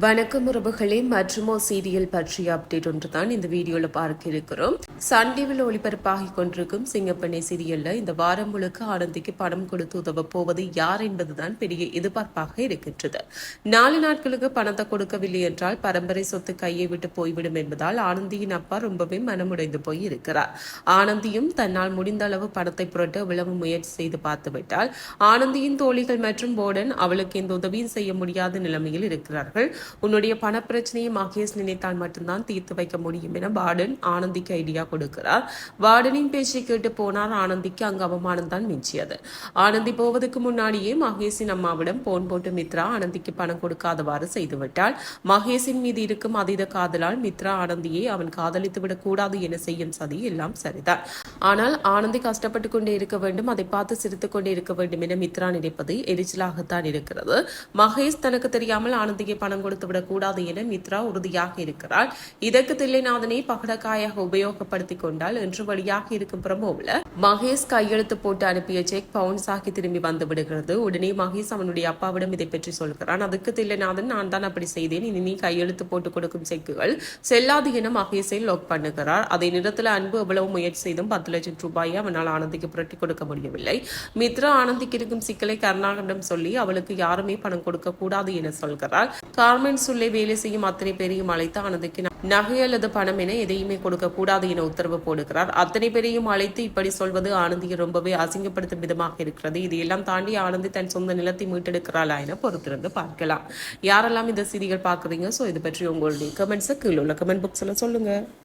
வணக்கம் உறவுகளே மற்றுமோ சீரியல் பற்றிய அப்டேட் ஒன்று தான் இந்த வீடியோல பார்க்க இருக்கிறோம். சன் டிவியில் ஒளிபரப்பாகி கொண்டிருக்கும் சிங்கப்பண்ணை சீரியல்ல இந்த வாரம் முழுக்க ஆனந்திக்கு பணம் கொடுத்து உதவ போவது யார் என்பதுதான் பெரிய எதிர்பார்ப்பாக இருக்கின்றது. நாலு நாட்களுக்கு பணத்தை கொடுக்கவில்லை என்றால் பரம்பரை சொத்து கையை விட்டு போய்விடும் என்பதால் ஆனந்தியின் அப்பா ரொம்பவே மனமுடைந்து போய் இருக்கிறார். ஆனந்தியும் தன்னால் முடிந்த அளவு பணத்தை புரட்ட விளவு முயற்சி செய்து பார்த்துவிட்டால் ஆனந்தியின் தோழிகள் மற்றும் போர்டன் அவளுக்கு எந்த உதவியும் செய்ய முடியாத நிலைமையில் இருக்கிறார்கள். உன்னுடைய பணப்பிரச்சனையை மகேஷ் நினைத்தால் மட்டும்தான் தீர்த்து வைக்க முடியும் என வார்டன் ஆனந்திக்கு ஐடியா கொடுக்கிறார். வார்டனின் பேச்சை கேட்டு போனார் ஆனந்திக்கு அங்கு அவமானம் தான் மிஞ்சியது. ஆனந்தி போவதற்கு முன்னாடியே மகேஷின் அம்மாவிடம் போன் போட்டு மித்ரா ஆனந்திக்கு பணம் கொடுக்காதவாறு செய்துவிட்டால் மகேஷின் மீது இருக்கும் அதீத காதலால் மித்ரா ஆனந்தியை அவன் காதலித்து விடக் கூடாது என செய்யும் சதி எல்லாம் சரிதான். ஆனால் ஆனந்தி கஷ்டப்பட்டு கொண்டே இருக்க வேண்டும் அதை பார்த்து சிரித்துக் கொண்டே இருக்க வேண்டும் என மித்ரா நினைப்பது எரிச்சலாகத்தான் இருக்கிறது. மகேஷ் தனக்கு தெரியாமல் ஆனந்திக்கு பணம் கொடுத்து விடக் என மித்ரா உறுதியாக இருக்கிறார். இதற்கு தில்லைநாதனை பகடக்காயாக உபயோகப்படுத்திக் கொண்டால் என்று வழியாக இருக்கும் பிரமோவில் மகேஷ் கையெழுத்து போட்டு அனுப்பிய செக் பவுன்ஸ் ஆகி திரும்பி வந்து விடுகிறது. உடனே மகேஷ் அவனுடைய அப்பாவிடம் இதை பற்றி சொல்கிறான். அதுக்கு தில்லைநாதன் நான் தான் அப்படி செய்தேன். இனி நீ கையெழுத்து போட்டு கொடுக்கும் செக்குகள் செல்லாது என மகேஷை லாக் பண்ணுகிறார். அதை நிறத்தில் அன்பு எவ்வளவு முயற்சி செய்தும் பத்து லட்சம் ரூபாயை அவனால் ஆனந்திக்கு புரட்டி கொடுக்க முடியவில்லை. மித்ரா ஆனந்திக்கு இருக்கும் சிக்கலை கருணாகரிடம் சொல்லி அவளுக்கு யாருமே பணம் கொடுக்க கூடாது என சொல்கிறார். காரணம் கார்மெண்ட்ஸ் உள்ளே வேலை செய்யும் அத்தனை பேரையும் அழைத்து ஆனந்திக்கு நகை அல்லது பணம் என எதையுமே கொடுக்க கூடாது என உத்தரவு போடுகிறார். அத்தனை பேரையும் அழைத்து இப்படி சொல்வது ஆனந்தியை ரொம்பவே அசிங்கப்படுத்தும் விதமாக இருக்கிறது. இதையெல்லாம் தாண்டி ஆனந்தி தன் சொந்த நிலத்தை மீட்டெடுக்கிறாளா என பொறுத்திருந்து பார்க்கலாம். யாரெல்லாம் இந்த செய்திகள் பார்க்குறீங்க? ஸோ இது பற்றி உங்களுடைய கமெண்ட்ஸை கீழே உள்ள கமெண்ட் புக்ஸில் சொல்லுங்க.